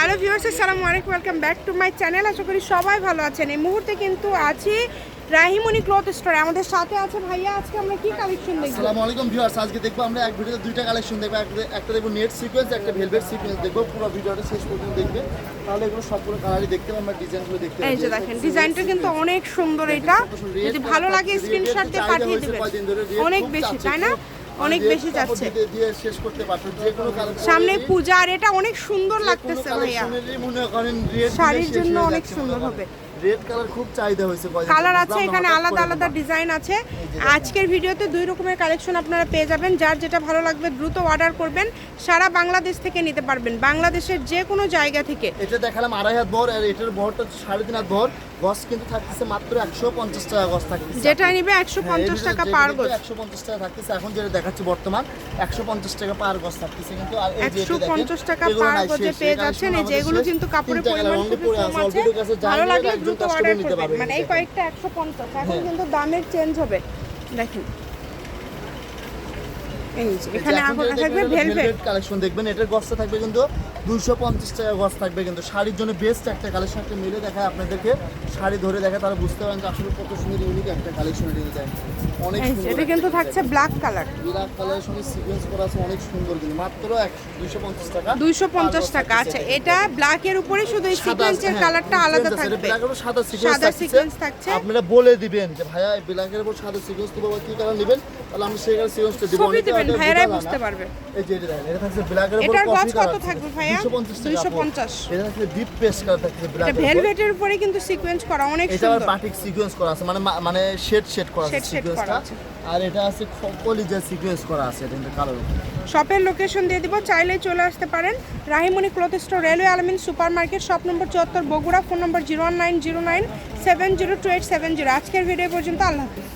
Hello viewers আসসালামু আলাইকুম welcome back to my channel আশা করি সবাই ভালো আছেন। এই মুহূর্তে কিন্তু আছি রাহিমণি ক্লথ স্টোরে আমাদের সাথে আছে ভাইয়া আজকে আমরা কি কালেকশন দেখব? আসসালামু আলাইকুম ভিউয়ার্স আজকে দেখব আমরা এক ভিডিওতে দুইটা কালেকশন দেখব। একটা- দেখব নেট সিকোয়েন্স একটা ভেলভেট সিকোয়েন্স দেখব। পুরো ভিডিওটা শেষ পর্যন্ত দেখবে। তাহলে এগুলো সবগুলো কালারই দেখতে আমরা ডিজাইনগুলো দেখতে এই যে দেখেন ডিজাইনটা কিন্তু অনেক সুন্দর এটা। যদি ভালো লাগে স্ক্রিনশট দিয়ে পাঠিয়ে দেবেন। অনেক বেশি তাই না? অনেক বেশি যাচ্ছে। সামনে পূজা আর এটা অনেক সুন্দর লাগতেছে ভাইয়া। শাড়ির জন্য অনেক সুন্দর হবে। রেড কালার খুব চাহিদা হয়েছে কালার আছে এখানে আলাদা আলাদা ডিজাইন আছে। আজকের ভিডিওতে দুই রকমের কালেকশন আপনারা পেয়ে যাবেন। যার যেটা ভালো লাগবে দ্রুত অর্ডার করবেন। সারা বাংলাদেশ থেকে নিতে পারবেন। বাংলাদেশের যে কোনো জায়গা থেকে। এটা দেখালাম আড়াই হাত ভর আর এটার ভরটা সাড়ে তিন হাত ভর গছ কিন্তু থাকতেছে মাত্র একশো পঞ্চাশ টাকা গছ থাকতেছে। যেটা নিবে একশো পঞ্চাশ টাকা পার গজ একশো পঞ্চাশ টাকা থাকতেছে এখন যেটা দেখাচ্ছি বর্তমান একশো পঞ্চাশ টাকা পার গছ থাকতেছে কিন্তু আর একশো পঞ্চাশ টাকা পার গজে পেয়ে যাচ্ছেন এই যে কালেকশন এগুলো আমাদের কিন্তু কাপড়ের পরিমাণ খুবই কম আছে, ভালো লাগলে দ্রুত অর্ডার করবেন। মানে এই কয়েকটা একশো পঞ্চাশ এখন হ্যাঁ। কিন্তু দামের চেঞ্জ হবে। দেখেন এখানে এখন থাকবে ভেলভেট কালেকশন দেখবেন এটার গছটা থাকবে কিন্তু দুইশো পঞ্চাশ টাকা গছ থাকবে কিন্তু শাড়ির জন্য বেস্ট একটা কালেকশন একটা মিলে দেখায় আপনাদেরকে শাড়ি ধরে দেখায় তাহলে বুঝতে পারেন যে আসলে কত সুন্দর ইউনিক একটা কালেকশন এটা ডিজাইন অনেক এই যে, সুন্দর এটা কিন্তু থাকছে ব্ল্যাক কালার ব্ল্যাক কালারের সঙ্গে সিকোয়েন্স করা আছে অনেক সুন্দর কিন্তু মাত্র এক দুইশো পঞ্চাশ টাকা। দুইশো পঞ্চাশ আর টাকা আচ্ছা থাকতেছে এটা ব্ল্যাকের উপরে শুধু এই সিকোয়েন্সের কালারটা আলাদা sequence আছে, এটা থাকবে। black এর সাদা সিকোয়েন্স সাদা sequence থাকছে। আপনারা বলে দিবেন যে ভাইয়া এই ব্ল্যাকের উপর সাদা সিকোয়েন্স দিব কি কালার নেবেন? তাহলে আমি সেই কালার সিকোয়েন্সটা দিব ভাইয়ারাই বুঝতে পারবে। এই যে এটা দেখেন এটা থাকছে ব্ল্যাকের উপর এটার গজ কত থাকবে ভাইয়া? 250 250 এটা থাকছে ডিপ পেস্ট কালার থাকছে এটা ভেলভেটের উপরে। কিন্তু সিকোয়েন্স করা অনেক এটা আবার বাটিক সিকোয়েন্স করা আছে মানে মানে শেড শেড করা আছে করা সিকোয়েন্সটা আর এটা আছে কলিজা সিকোয়েন্স করা আছে এটা কালার শপের লোকেশন দিয়ে দিব চাইলে চলে আসতে পারেন। Rahimoni cloth store railway Almin super market shop number চুয়াত্তর Bogura phone number zero one nine zero nine seven zero two eight seven zero আজকের ভিডিও পর্যন্ত আল্লাহ হাফিজ।